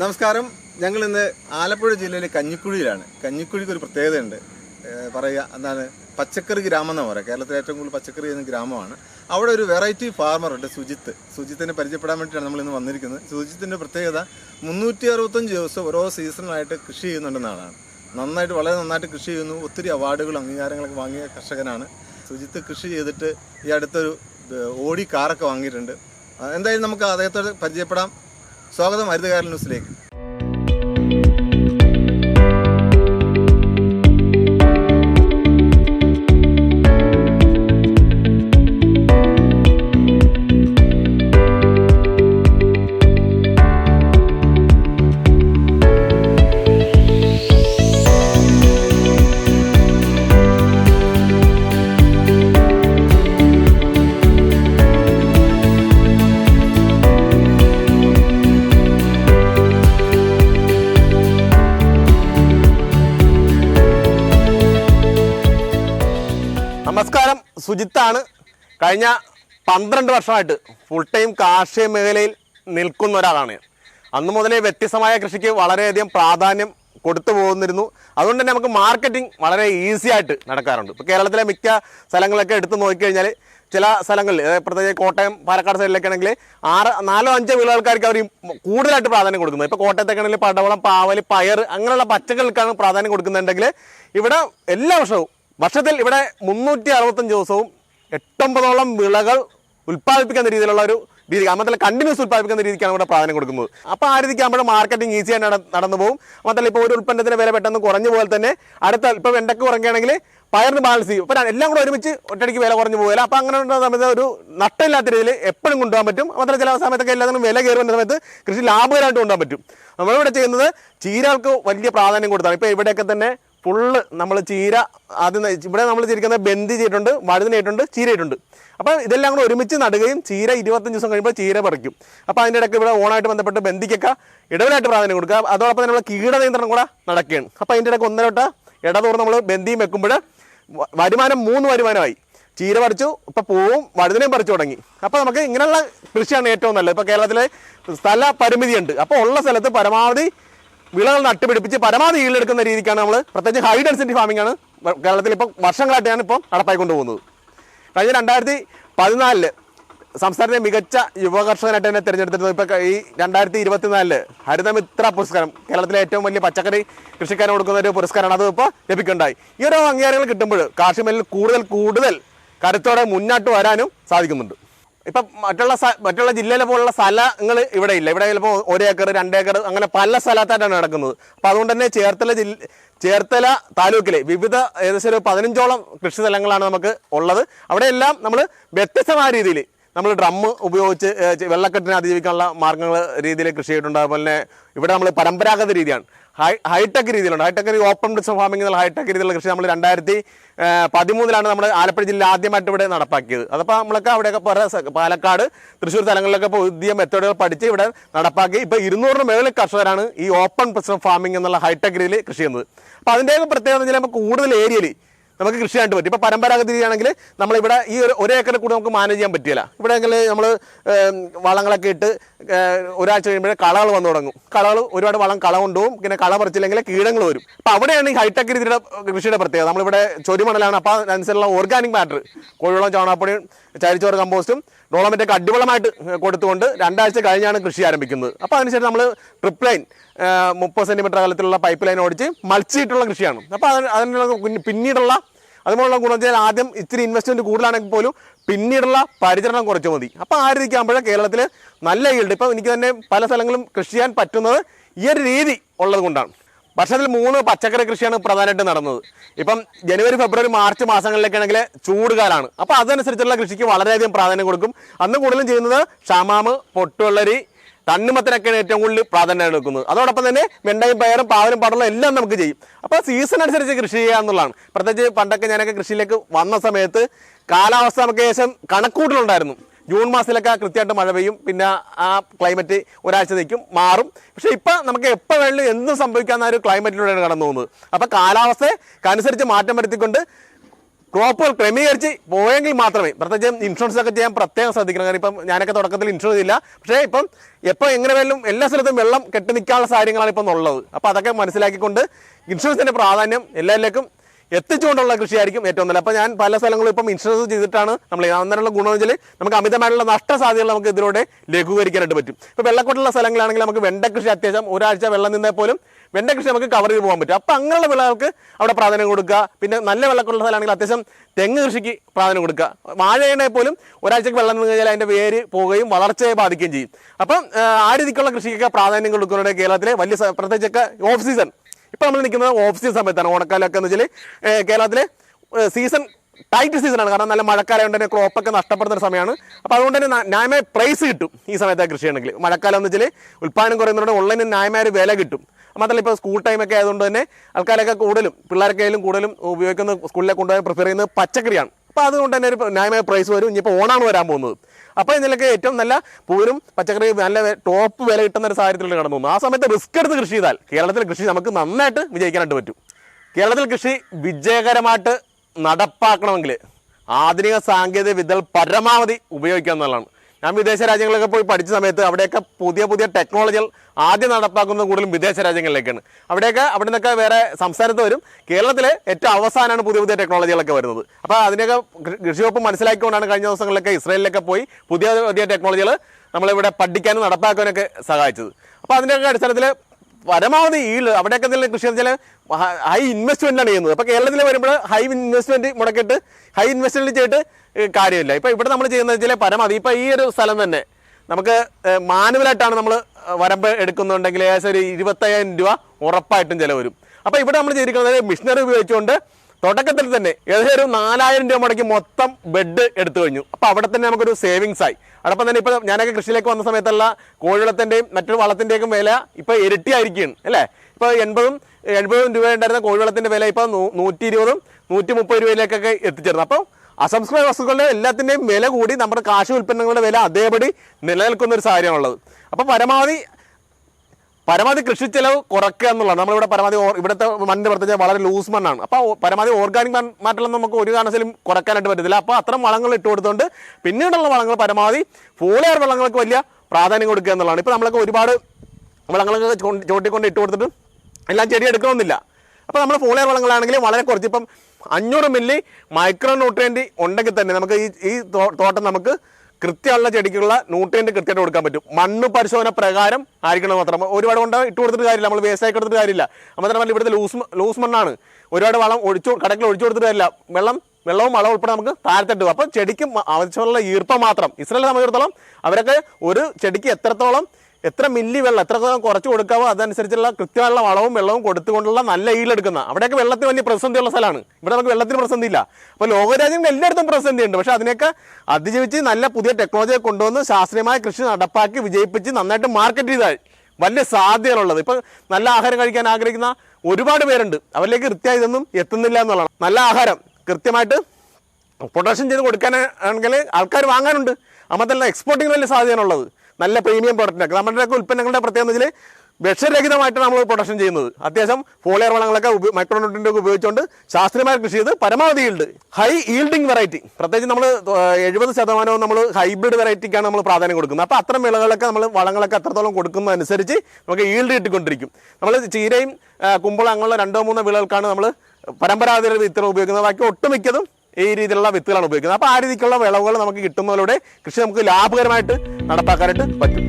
നമസ്കാരം. ഞങ്ങൾ ഇന്ന് ആലപ്പുഴ ജില്ലയിലെ കഞ്ഞിക്കുഴിയിലാണ്. കഞ്ഞിക്കുഴിക്ക് ഒരു പ്രത്യേകതയുണ്ട്. പറയുക എന്താണ്? പച്ചക്കറി ഗ്രാമം എന്നാണ് പറയാം കേരളത്തിലെ ഏറ്റവും കൂടുതൽ പച്ചക്കറി എന്ന ഗ്രാമമാണ്. അവിടെ ഒരു വെറൈറ്റി ഫാർമറുണ്ട് സുജിത്ത്. സുജിത്തിനെ പരിചയപ്പെടാൻ വേണ്ടിയിട്ടാണ് നമ്മൾ ഇന്ന് വന്നിരിക്കുന്നത്. സുജിത്തിന്റെ പ്രത്യേകത മുന്നൂറ്റി അറുപത്തഞ്ച് ദിവസം ഓരോ സീസണിലായിട്ട് കൃഷി ചെയ്യുന്നുണ്ടെന്നാണ് നന്നായിട്ട് വളരെ നന്നായിട്ട് കൃഷി ചെയ്യുന്നു. ഒത്തിരി അവാർഡുകളും അംഗീകാരങ്ങളൊക്കെ വാങ്ങിയ കർഷകനാണ്. സുജിത്ത് കൃഷി ചെയ്തിട്ട് ഈ അടുത്തൊരു ഓടി കാറൊക്കെ വാങ്ങിയിട്ടുണ്ട്. എന്തായാലും നമുക്ക് അദ്ദേഹത്തോട് പരിചയപ്പെടാം. സ്വാഗതം ഹരിതകാരൻ ന്യൂസിലേക്ക്. സുജിത്താണ് കഴിഞ്ഞ പന്ത്രണ്ട് വർഷമായിട്ട് ഫുൾ ടൈം കാർഷിക മേഖലയിൽ നിൽക്കുന്ന ഒരാളാണ്. അന്ന് മുതലേ വ്യത്യസ്തമായ കൃഷിക്ക് വളരെയധികം പ്രാധാന്യം കൊടുത്തു പോകുന്നിരുന്നു അതുകൊണ്ട് തന്നെ നമുക്ക് മാർക്കറ്റിംഗ് വളരെ ഈസി ആയിട്ട് നടക്കാറുണ്ട്. ഇപ്പോൾ കേരളത്തിലെ മിക്ക സ്ഥലങ്ങളൊക്കെ എടുത്ത് നോക്കിക്കഴിഞ്ഞാൽ ചില സ്ഥലങ്ങളിൽ പ്രത്യേകിച്ച് കോട്ടയം പാലക്കാട് സൈഡിലൊക്കെ ആണെങ്കിൽ ആറ് നാലോ അഞ്ചോ വിളകൾക്കാർക്ക് അവർ കൂടുതലായിട്ട് പ്രാധാന്യം കൊടുക്കുന്നത്. ഇപ്പോൾ കോട്ടയത്തൊക്കെ ആണെങ്കിൽ പടവളം പാവൽ പയർ അങ്ങനെയുള്ള പച്ചക്കറികൾക്കാണ് പ്രാധാന്യം കൊടുക്കുന്നുണ്ടെങ്കിൽ ഇവിടെ എല്ലാ വർഷവും വർഷത്തിൽ ഇവിടെ മുന്നൂറ്റി അറുപത്തഞ്ച് ദിവസവും എട്ടൊമ്പതോളം വിളകൾ ഉൽപ്പാദിപ്പിക്കുന്ന രീതിയിലുള്ള ഒരു രീതി മാത്രമല്ല കണ്ടിന്യൂസ് ഉൽപ്പാദിപ്പിക്കുന്ന രീതിക്കാണ് ഇവിടെ പ്രാധാന്യം കൊടുക്കുന്നത്. അപ്പോൾ ആ രീതിക്ക് നമ്മുടെ മാർക്കറ്റിംഗ് ഈസി ആയിട്ട് നടന്നു പോകും. അമ്മത്തിൽ ഇപ്പോൾ ഒരു ഉൽപ്പന്നത്തിന്റെ വില പെട്ടെന്ന് കുറഞ്ഞു പോലെ തന്നെ അടുത്ത ഇപ്പോൾ വെണ്ടക്ക് കുറയ്ക്കുകയാണെങ്കിൽ പയറിന് ബാലൻസ് ചെയ്യും. അപ്പോൾ എല്ലാം കൂടെ ഒരുമിച്ച് ഒറ്റയ്ക്ക് വില കുറഞ്ഞു പോകില്ല അപ്പോൾ അങ്ങനെ ഉള്ള സമയത്ത് ഒരു നഷ്ടമില്ലാത്ത രീതിയിൽ എപ്പോഴും കൊണ്ടുപോകാൻ പറ്റും. മാത്രമല്ല ചില സമയത്തൊക്കെ എല്ലാത്തിനും വില കയറി വന്ന സമയത്ത് കൃഷി ലാഭകരമായിട്ട് കൊണ്ടുപോകാൻ പറ്റും. നമ്മളിവിടെ ചെയ്യുന്നത് ചീരകൾക്ക് വലിയ പ്രാധാന്യം കൊടുത്താണ്. ഇപ്പോൾ ഇവിടെയൊക്കെ തന്നെ ഫുള്ള് നമ്മൾ ചീര ആദ്യം ഇവിടെ നമ്മൾ ചിരിക്കുന്നത് ബന്ദി ചെയ്തിട്ടുണ്ട് വഴുതിനായിട്ടുണ്ട് ചീരയിട്ടുണ്ട് അപ്പോൾ ഇതെല്ലാം കൂടെ ഒരുമിച്ച് നടുകയും ചീര ഇരുപത്തഞ്ച് ദിവസം കഴിയുമ്പോൾ ചീര പറിക്കും. അപ്പോൾ അതിന്റെ ഇടയ്ക്ക് ഇവിടെ ഓണായിട്ട് ബന്ധപ്പെട്ട് ബന്ധിക്കൊക്കെ ഇടവിലായിട്ട് പ്രാധാന്യം കൊടുക്കുക. അതോടൊപ്പം നമ്മൾ കീട നിയന്ത്രണം കൂടെ നടക്കുകയാണ്. അപ്പോൾ അതിന്റെ ഇടയ്ക്ക് ഒന്നരോട്ട് ഇടതോറും നമ്മൾ ബന്ധിയും വെക്കുമ്പോൾ വരുമാനം മൂന്ന് വരുമാനമായി. ചീര പറിച്ചു ഇപ്പോൾ പൂവും വഴുതനയും പറിച്ചു തുടങ്ങി. അപ്പോൾ നമുക്ക് ഇങ്ങനെയുള്ള കൃഷിയാണ് ഏറ്റവും നല്ലത്. ഇപ്പോൾ കേരളത്തിലെ സ്ഥല പരിമിതിയുണ്ട്. അപ്പോൾ ഉള്ള സ്ഥലത്ത് പരമാവധി വിളകൾ നട്ടുപിടിപ്പിച്ച് പരമാവധി ഈൽഡെടുക്കുന്ന രീതിക്കാണ് നമ്മൾ പ്രത്യേകിച്ച് ഹൈ ഡെൻസിറ്റി ഫാമിംഗ് ആണ്. കേരളത്തിൽ ഇപ്പോൾ വർഷങ്ങളായിട്ട് ഞാൻ ഇപ്പോൾ നടപ്പായിക്കൊണ്ട് പോകുന്നത് കഴിഞ്ഞ രണ്ടായിരത്തി പതിനാലിൽ സംസ്ഥാനത്തെ മികച്ച യുവകർഷകനായിട്ട് തന്നെ തിരഞ്ഞെടുത്തിരുന്നത് ഇപ്പോൾ ഈ രണ്ടായിരത്തി ഇരുപത്തിനാലിൽ ഹരിതമിത്ര പുരസ്കാരം കേരളത്തിലെ ഏറ്റവും വലിയ പച്ചക്കറി കൃഷിക്കാരന് കൊടുക്കുന്ന ഒരു പുരസ്കാരമാണ്. അത് ഇപ്പോൾ ലഭിക്കുന്നുണ്ടായി. ഈ ഒരു അംഗീകാരങ്ങൾ കിട്ടുമ്പോൾ കാർഷിക മേഖലയിൽ കൂടുതൽ കൂടുതൽ കരുത്തോടെ മുന്നോട്ട് വരാനും സാധിക്കുന്നുണ്ട്. ഇപ്പം മറ്റുള്ള മറ്റുള്ള ജില്ലയിലെ പോലുള്ള സ്ഥലങ്ങൾ ഇവിടെ ഇല്ല. ഇവിടെ ചിലപ്പോൾ ഒരേക്കർ രണ്ടേക്കർ അങ്ങനെ പല സ്ഥലത്തായിട്ടാണ് നടക്കുന്നത്. അപ്പോൾ അതുകൊണ്ട് തന്നെ ചേർത്തല ജില്ല ചേർത്തല താലൂക്കിലെ വിവിധ ഏകദേശം ഒരു പതിനഞ്ചോളം കൃഷി സ്ഥലങ്ങളാണ് നമുക്ക് ഉള്ളത്. അവിടെയെല്ലാം നമ്മൾ വ്യത്യസ്തമായ രീതിയിൽ നമ്മൾ ഡ്രം ഉപയോഗിച്ച് വെള്ളക്കെട്ടിനെ അതിജീവിക്കാനുള്ള മാർഗങ്ങൾ രീതിയിൽ കൃഷി ചെയ്തിട്ടുണ്ട്. അതുപോലെ തന്നെ ഇവിടെ നമ്മൾ പരമ്പരാഗത രീതിയാണ്. ഹൈ ഹൈടെക് രീതിയിലുണ്ട്. ഹൈടെക് രീതി ഓപ്പൺ ഡിസ്റ്റൻ ഫാമിംഗ് എന്നുള്ള ഹൈടെക് രീതിയിലുള്ള കൃഷി നമ്മൾ രണ്ടായിരത്തി പതിമൂന്നിലാണ് നമ്മൾ ആലപ്പുഴ ജില്ല ആദ്യമായിട്ട് ഇവിടെ നടപ്പാക്കിയത്. അതപ്പോൾ നമ്മളൊക്കെ അവിടെയൊക്കെ പല പാലക്കാട് തൃശ്ശൂർ സ്ഥലങ്ങളിലൊക്കെ പുതിയ മെത്തേഡുകൾ പഠിച്ച് ഇവിടെ നടപ്പാക്കി. ഇപ്പോൾ ഇരുന്നൂറിന് മേളിൽ കർഷകരാണ് ഈ ഓപ്പൺ ഡിസ്റ്റൻ ഫാമിംഗ് എന്നുള്ള ഹൈടെക് രീതിയിൽ കൃഷി ചെയ്യുന്നത്. അപ്പോൾ അതിന്റെയൊക്കെ പ്രത്യേകത എന്ന് വെച്ചാൽ നമുക്ക് കൂടുതൽ ഏരിയയിൽ നമുക്ക് കൃഷിയായിട്ട് പറ്റും. ഇപ്പോൾ പരമ്പരാഗത രീതിയാണെങ്കിൽ നമ്മളിവിടെ ഈ ഒരു ഒരേ ഏക്കറിൽ കൂടെ നമുക്ക് മാനേജ് ചെയ്യാൻ പറ്റില്ല. ഇവിടെയെങ്കിൽ നമ്മൾ വളങ്ങളൊക്കെ ഇട്ട് ഒരാഴ്ച കഴിയുമ്പോഴേ കളകൾ വന്നു തുടങ്ങും. കളകൾ ഒരുപാട് വളം കള കൊണ്ടുപോകും പിന്നെ കള പറിച്ചില്ലെങ്കിൽ കീടങ്ങൾ വരും. അപ്പോൾ അവിടെയാണ് ഈ ഹൈടെക് രീതിയുടെ കൃഷിയുടെ പ്രത്യേകത. നമ്മളിവിടെ ചൊരിമണലാണ്. അപ്പോൾ അതിനനുസരിച്ചുള്ള ഓർഗാനിക് മാറ്റർ കോഴിവളം ചാണകപ്പൊടിയും ചരിച്ചോറ് കമ്പോസ്റ്റും ഡോളമെറ്റൊക്കെ അടിവളമായിട്ട് കൊടുത്തുകൊണ്ട് രണ്ടാഴ്ച കഴിഞ്ഞാണ് കൃഷി ആരംഭിക്കുന്നത്. അപ്പോൾ അതിനുശേഷം നമ്മൾ ട്രിപ്പ് ലൈൻ മുപ്പത് സെന്റിമീറ്റർ അകലത്തിലുള്ള പൈപ്പ് ലൈൻ ഓടിച്ച് മൾച്ചിട്ടുള്ള കൃഷിയാണ്. അപ്പോൾ അതിന് അതിനുള്ള പിന്നീടുള്ള അതുപോലുള്ള ഗുണം വെച്ചാൽ ആദ്യം ഇത്തിരി ഇൻവെസ്റ്റ്മെന്റ് കൂടുതലാണെങ്കിൽ പോലും പിന്നീടുള്ള പരിചരണം കുറച്ച് മതി. അപ്പോൾ ആ രീതിക്കാകുമ്പോഴേ കേരളത്തിൽ നല്ല ഈൽഡ് ഇപ്പം എനിക്ക് തന്നെ പല സ്ഥലങ്ങളും കൃഷി ചെയ്യാൻ പറ്റുന്നത് ഈ ഒരു രീതി ഉള്ളത് കൊണ്ടാണ്. വർഷത്തിൽ മൂന്ന് പച്ചക്കറി കൃഷിയാണ് പ്രധാനമായിട്ട് നടന്നത്. ഇപ്പം ജനുവരി ഫെബ്രുവരി മാർച്ച് മാസങ്ങളിലൊക്കെ ആണെങ്കിൽ ചൂടുകാലാണ്. അപ്പോൾ അതനുസരിച്ചുള്ള കൃഷിക്ക് വളരെയധികം പ്രാധാന്യം കൊടുക്കും. അന്ന് കൂടുതലും ചെയ്യുന്നത് ഷമാമ് പൊട്ടുവെള്ളരി തണ്ണിമത്തിനൊക്കെയാണ് ഏറ്റവും കൂടുതൽ പ്രാധാന്യം എടുക്കുന്നത് അതോടൊപ്പം തന്നെ വെണ്ടയും പയറും പാവലും പടലും എല്ലാം നമുക്ക് ചെയ്യും. അപ്പോൾ സീസൺ അനുസരിച്ച് കൃഷി ചെയ്യുക എന്നുള്ളതാണ്. പ്രത്യേകിച്ച് പണ്ടൊക്കെ ഞാനൊക്കെ കൃഷിയിലേക്ക് വന്ന സമയത്ത് കാലാവസ്ഥ നമുക്ക് ഏകദേശം കണക്കൂട്ടലുണ്ടായിരുന്നു ജൂൺ മാസത്തിലൊക്കെ കൃത്യമായിട്ട് മഴ പെയ്യും. പിന്നെ ആ ക്ലൈമറ്റ് ഒരാഴ്ച നിൽക്കും മാറും. പക്ഷേ ഇപ്പം നമുക്ക് എപ്പോൾ വേണമെങ്കിലും എന്തും സംഭവിക്കാവുന്ന ഒരു ക്ലൈമറ്റിലൂടെയാണ് കടന്നു പോകുന്നത് അപ്പോൾ കാലാവസ്ഥയ്ക്കനുസരിച്ച് മാറ്റം വരുത്തിക്കൊണ്ട് ക്രോപ്പുകൾ ക്രമീകരിച്ച് പോയെങ്കിൽ മാത്രമേ പ്രത്യേകിച്ച് ഇൻഷുറൻസ് ഒക്കെ ചെയ്യാൻ പ്രത്യേകം ശ്രദ്ധിക്കണം. കാരണം ഇപ്പം ഞാനൊക്കെ തുടക്കത്തിൽ ഇൻഷുറൻസ് ഇല്ല പക്ഷേ ഇപ്പം എപ്പോൾ എങ്ങനെ വേലും എല്ലാ സ്ഥലത്തും വെള്ളം കെട്ടി നിൽക്കാനുള്ള സാഹചര്യങ്ങളാണ് ഇപ്പം ഉള്ളത്. അപ്പോൾ അതൊക്കെ മനസ്സിലാക്കിക്കൊണ്ട് ഇൻഷുറൻസിന്റെ പ്രാധാന്യം എല്ലാവരിലേക്കും എത്തിച്ചുകൊണ്ടുള്ള കൃഷിയായിരിക്കും ഏറ്റവും നല്ലത്. അപ്പോൾ ഞാൻ പല സ്ഥലങ്ങളും ഇപ്പം ഇൻഷുറൻസ് ചെയ്തിട്ടാണ് നമ്മൾ അന്നേരമുള്ള ഗുണം വെച്ചാൽ നമുക്ക് അമിതമായിട്ടുള്ള നഷ്ടസാധ്യതകൾ നമുക്ക് ഇതിലൂടെ ലഘൂകരിക്കാനായിട്ട് പറ്റും. ഇപ്പോൾ വെള്ളക്കൊട്ടുള്ള സ്ഥലങ്ങളാണെങ്കിൽ നമുക്ക് വെണ്ട കൃഷി അത്യാവശ്യം ഒരാഴ്ച വെള്ളം നിന്നാൽ പോലും വെണ്ട കൃഷി നമുക്ക് കവർ ചെയ്ത് പോകാൻ പറ്റും. അപ്പോൾ അങ്ങനെയുള്ള വിളകൾക്ക് അവിടെ പ്രാധാന്യം കൊടുക്കുക. പിന്നെ നല്ല വെള്ളക്കൊട്ടുള്ള സ്ഥലമാണെങ്കിൽ അത്യാവശ്യം തെങ്ങ് കൃഷിക്ക് പ്രാധാന്യം കൊടുക്കുക. വാഴയുടെ പോലും ഒരാഴ്ചക്ക് വെള്ളം നിന്ന് കഴിഞ്ഞാൽ അതിന്റെ വേര് പോവുകയും വളർച്ചയെ ബാധിക്കുകയും ചെയ്യും. അപ്പം ആ, രീതിക്കുള്ള കൃഷിക്കൊക്കെ പ്രാധാന്യം കൊടുക്കുന്നതിന് കേരളത്തിലെ വലിയ പ്രത്യേകിച്ചൊക്കെ ഓഫ് സീസൺ ഇപ്പം നമ്മൾ നിൽക്കുന്നത് ഓഫ് സീസൺ സമയത്താണ്. ഓണക്കാലമൊക്കെ എന്ന് വെച്ചാൽ കേരളത്തിലെ സീസൺ ടൈറ്റ് സീസണാണ് കാരണം നല്ല മഴക്കാലം കൊണ്ട് തന്നെ ക്രോപ്പൊക്കെ നഷ്ടപ്പെടുന്ന സമയമാണ്. അപ്പോൾ അതുകൊണ്ട് തന്നെ ന്യായമായ പ്രൈസ് കിട്ടും ഈ സമയത്ത് കൃഷി ആണെങ്കിൽ മഴക്കാലം എന്ന് വെച്ചാൽ ഉൽപ്പാദനം കുറയുന്നതുകൊണ്ട് ഓൺലൈനിൽ ന്യായമായ ഒരു വില കിട്ടും. മാത്രമല്ല ഇപ്പോൾ സ്കൂൾ ടൈമൊക്കെ ആയതുകൊണ്ട് തന്നെ ആൾക്കാരൊക്കെ കൂടുതലും പിള്ളേരൊക്കെ ആയാലും കൂടുതലും ഉപയോഗിക്കുന്ന സ്കൂളിലേക്ക് കൊണ്ടുപോകാൻ പ്രിഫർ ചെയ്യുന്നത് പച്ചക്കറിയാണ്. അപ്പോൾ അതുകൊണ്ട് തന്നെ ഒരു ന്യായമായ പ്രൈസ് വരും. ഇനിയിപ്പോൾ ഓണാണ് വരാൻ പോകുന്നത്. അപ്പോൾ ഇതിലൊക്കെ ഏറ്റവും നല്ല പൂരും പച്ചക്കറി നല്ല ടോപ്പ് വില കിട്ടുന്ന ഒരു സാഹചര്യത്തിലൂടെ കടന്നു പോകുന്നു. ആ സമയത്ത് റിസ്ക് എടുത്ത് കൃഷി ചെയ്താൽ കേരളത്തിൽ കൃഷി നമുക്ക് നന്നായിട്ട് വിജയിക്കാനായിട്ട് പറ്റും. കേരളത്തിൽ കൃഷി വിജയകരമായിട്ട് നടപ്പാക്കണമെങ്കിൽ ആധുനിക സാങ്കേതിക വിദ്യകൾ പരമാവധി ഉപയോഗിക്കുക എന്നുള്ളതാണ്. ഞാൻ വിദേശ രാജ്യങ്ങളിലൊക്കെ പോയി പഠിച്ച സമയത്ത് അവിടെയൊക്കെ പുതിയ പുതിയ ടെക്നോളജികൾ ആദ്യം നടപ്പാക്കുന്നത് കൂടുതലും വിദേശ രാജ്യങ്ങളിലേക്കാണ്. അവിടെയൊക്കെ അവിടെ നിന്നൊക്കെ വേറെ സംസ്ഥാനത്ത് വരും. കേരളത്തിലെ ഏറ്റവും അവസാനമാണ് പുതിയ പുതിയ ടെക്നോളജികളൊക്കെ വരുന്നത്. അപ്പോൾ അതിനൊക്കെ കൃഷിവകുപ്പ് കൃഷി വകുപ്പ് മനസ്സിലാക്കിക്കൊണ്ടാണ് കഴിഞ്ഞ ദിവസങ്ങളിലൊക്കെ ഇസ്രയേലിലൊക്കെ പോയി പുതിയ പുതിയ ടെക്നോളജികൾ നമ്മളിവിടെ പഠിക്കാനും നടപ്പാക്കാനൊക്കെ സഹായിച്ചത്. അപ്പോൾ അതിന്റെയൊക്കെ അടിസ്ഥാനത്തിൽ പരമാവധി ഈ അവിടെയൊക്കെ തന്നെ കൃഷി വെച്ചാൽ ഹൈ ഇൻവെസ്റ്റ്മെന്റാണ് ചെയ്യുന്നത്. അപ്പോൾ കേരളത്തിൽ വരുമ്പോൾ ഹൈ ഇൻവെസ്റ്റ്മെന്റ് മുടക്കിയിട്ട് ഹൈ ഇൻവെസ്റ്റ്മെന്റ് ചെയ്തിട്ട് കാര്യമില്ല. ഇപ്പോൾ ഇവിടെ നമ്മൾ ചെയ്യുന്നത് വെച്ചാൽ പരമാവധി ഇപ്പോൾ ഈ ഒരു സ്ഥലം തന്നെ നമുക്ക് മാനുവലായിട്ടാണ് നമ്മൾ വരമ്പ് എടുക്കുന്നുണ്ടെങ്കിൽ ഏകദേശം ഒരു ഇരുപത്തയ്യായിരം രൂപ ഉറപ്പായിട്ടും ചിലവ് വരും. അപ്പോൾ ഇവിടെ നമ്മൾ ചെയ്തിരിക്കുന്നത് മിഷനറി ഉപയോഗിച്ചുകൊണ്ട് തുടക്കത്തിൽ തന്നെ ഏകദേശം ഒരു നാലായിരം രൂപ മുടക്കി മൊത്തം ബെഡ് എടുത്തു കഴിഞ്ഞു. അപ്പോൾ അവിടെ തന്നെ നമുക്കൊരു സേവിങ്സ് ആയി. അതോടൊപ്പം തന്നെ ഇപ്പോൾ ഞാനൊക്കെ കൃഷിയിലേക്ക് വന്ന സമയത്തുള്ള കോഴിവളത്തിന്റെയും മറ്റൊരു വളത്തിന്റെയൊക്കെ വില ഇപ്പോൾ ഇരട്ടിയായിരിക്കുകയാണ് അല്ലേ? ഇപ്പോൾ എൺപതും എൺപതും രൂപ ഉണ്ടായിരുന്ന കോഴിവളത്തിന്റെ വില ഇപ്പോൾ നൂറ്റി ഇരുപതും നൂറ്റി മുപ്പത് രൂപയിലേക്കൊക്കെ എത്തിച്ചേർന്നു. അപ്പോൾ അസംസ്കൃത വസ്തുക്കളുടെ എല്ലാത്തിന്റെയും വില കൂടി നമ്മുടെ കാർഷിക ഉൽപ്പന്നങ്ങളുടെ വില അതേപടി നിലനിൽക്കുന്ന ഒരു സാഹചര്യമാണുള്ളത്. അപ്പോൾ പരമാവധി പരമാവധി കൃഷി ചെലവ് കുറക്കുക എന്നുള്ളതാണ്. നമ്മളിവിടെ പരമാവധി ഇവിടുത്തെ മണ്ണിന് പ്രത്യേകിച്ച് വളരെ ലൂസ് മണ്ണാണ്. അപ്പോൾ പരമാവധി ഓർഗാനിക് മാറ്റലൊന്നും നമുക്ക് ഒരു കാരണത്തിലും കുറക്കാനായിട്ട് പറ്റത്തില്ല. അപ്പോൾ അത്തരം വളങ്ങൾ ഇട്ട് കൊടുത്തുകൊണ്ട് പിന്നീടുള്ള വളങ്ങൾ പരമാവധി ഫോളിയർ വളങ്ങൾക്ക് വലിയ പ്രാധാന്യം കൊടുക്കുക എന്നുള്ളതാണ്. ഇപ്പോൾ നമ്മളൊക്കെ ഒരുപാട് വളങ്ങളൊക്കെ ചോട്ടിക്കൊണ്ട് ഇട്ട് കൊടുത്തിട്ട് എല്ലാം ചെടി എടുക്കണമെന്നില്ല. അപ്പോൾ നമ്മൾ ഫോളിയർ വളങ്ങളാണെങ്കിൽ വളരെ കുറച്ച് ഇപ്പം അഞ്ഞൂറ് മില്ലി മൈക്രോ ന്യൂട്രിയന്റ് ഉണ്ടെങ്കിൽ തന്നെ നമുക്ക് ഈ ഈ തോട്ടം നമുക്ക് കൃത്യമുള്ള ചെടിക്കുള്ള ന്യൂട്രിയന്റ് കൃത്യമായിട്ട് കൊടുക്കാൻ പറ്റും. മണ്ണ് പരിശോധന പ്രകാരം ആയിരിക്കണം മാത്രം. ഒരുപാട് കൊണ്ട് ഇട്ട് കൊടുത്തിട്ട് കാര്യമില്ല. നമ്മൾ വേസ്റ്റ് ആക്കി കൊടുത്തിട്ട് കാര്യമില്ല. മാത്രമല്ല ഇവിടുത്തെ ലൂസ് ലൂസ് മണ്ണാണ്. ഒരുപാട് വളം ഒഴിച്ചു കടക്കിൽ ഒഴിച്ചു കൊടുത്തിട്ട് കാര്യമില്ല. വെള്ളം വെള്ളവും വളവും ഉൾപ്പെടെ നമുക്ക് താഴ്ത്തിട്ടു അപ്പോൾ ചെടിക്ക് ആവശ്യമുള്ള ഈർപ്പം മാത്രം. ഇസ്രായേലിനെ സംബന്ധിച്ചിടത്തോളം അവരൊക്കെ ഒരു ചെടിക്ക് എത്രത്തോളം എത്ര മില്ലി വെള്ളം എത്ര കുറച്ച് കൊടുക്കാവോ അതനുസരിച്ചുള്ള കൃത്യമായുള്ള വളവും വെള്ളവും കൊടുത്തുകൊണ്ടുള്ള നല്ല ഈലെടുക്കുന്ന അവിടെയൊക്കെ വെള്ളത്തിന് വലിയ പ്രതിസന്ധിയുള്ള സ്ഥലമാണ്. ഇവിടെ നമുക്ക് വെള്ളത്തിന് പ്രതിസന്ധി ഇല്ല അപ്പോൾ ലോകരാജ്യങ്ങളിൽ എല്ലായിടത്തും പ്രതിസന്ധി ഉണ്ട് പക്ഷേ അതിനൊക്കെ അതിജീവിച്ച് നല്ല പുതിയ ടെക്നോളജിയെ കൊണ്ടുവന്ന് ശാസ്ത്രീയമായ കൃഷി നടപ്പാക്കി വിജയിപ്പിച്ച് നന്നായിട്ട് മാർക്കറ്റ് ചെയ്താൽ വലിയ സാധ്യതകളുള്ളത്. ഇപ്പം നല്ല ആഹാരം കഴിക്കാൻ ആഗ്രഹിക്കുന്ന ഒരുപാട് പേരുണ്ട്. അവരിലേക്ക് കൃത്യമായി ഇതൊന്നും എത്തുന്നില്ല എന്നുള്ളതാണ്. നല്ല ആഹാരം കൃത്യമായിട്ട് പ്രൊഡക്ഷൻ ചെയ്ത് കൊടുക്കാനാണെങ്കിൽ ആൾക്കാർ വാങ്ങാനുണ്ട്. അമ്മത്തല്ല എക്സ്പോർട്ടിങ്ങിന് വലിയ സാധ്യതയാണുള്ളത്. നല്ല പ്രീമിയം പ്രൊഡക്റ്റിനൊക്കെ നമ്മുടെയൊക്കെ ഉൽപ്പന്നങ്ങളുടെ പ്രത്യേകത ഇതിൽ വിഷരഹിതമായിട്ടാണ് നമ്മൾ പ്രൊഡക്ഷൻ ചെയ്യുന്നത്. അത്യാവശ്യം ഫോളിയർ വളങ്ങളൊക്കെ മൈക്രോന്യൂട്രിന്റെ ഒക്കെ ഉപയോഗിച്ചുകൊണ്ട് ശാസ്ത്രീയമായ കൃഷി ചെയ്ത് പരമാവധി ഈൽഡ് ഹൈ ഈൽഡിംഗ് വെറൈറ്റി പ്രത്യേകിച്ച് നമ്മൾ എഴുപത് ശതമാനവും നമ്മൾ ഹൈബ്രിഡ് വെറൈറ്റിക്കാണ് നമ്മൾ പ്രാധാന്യം കൊടുക്കുന്നത്. അപ്പോൾ അത്തരം വിളകളൊക്കെ നമ്മൾ വളങ്ങളൊക്കെ അത്രത്തോളം കൊടുക്കുന്നതനുസരിച്ച് നമുക്ക് ഈൽഡ് കിട്ടിക്കൊണ്ടിരിക്കും. നമ്മൾ ചീരയും കുമ്പളം അങ്ങനെയുള്ള രണ്ടോ മൂന്നോ വിളകൾക്കാണ് നമ്മൾ പരമ്പരാഗത ഇത്ര ഉപയോഗിക്കുന്നത്. ബാക്കി ഒട്ടുമിക്കതും ഈ രീതിയിലുള്ള വിത്തുകളാണ് ഉപയോഗിക്കുന്നത്. അപ്പോൾ ആ രീതിക്കുള്ള വിളവുകൾ നമുക്ക് കിട്ടുന്നതിലൂടെ കൃഷി നമുക്ക് ലാഭകരമായിട്ട് നടപ്പാക്കാനായിട്ട് പറ്റും.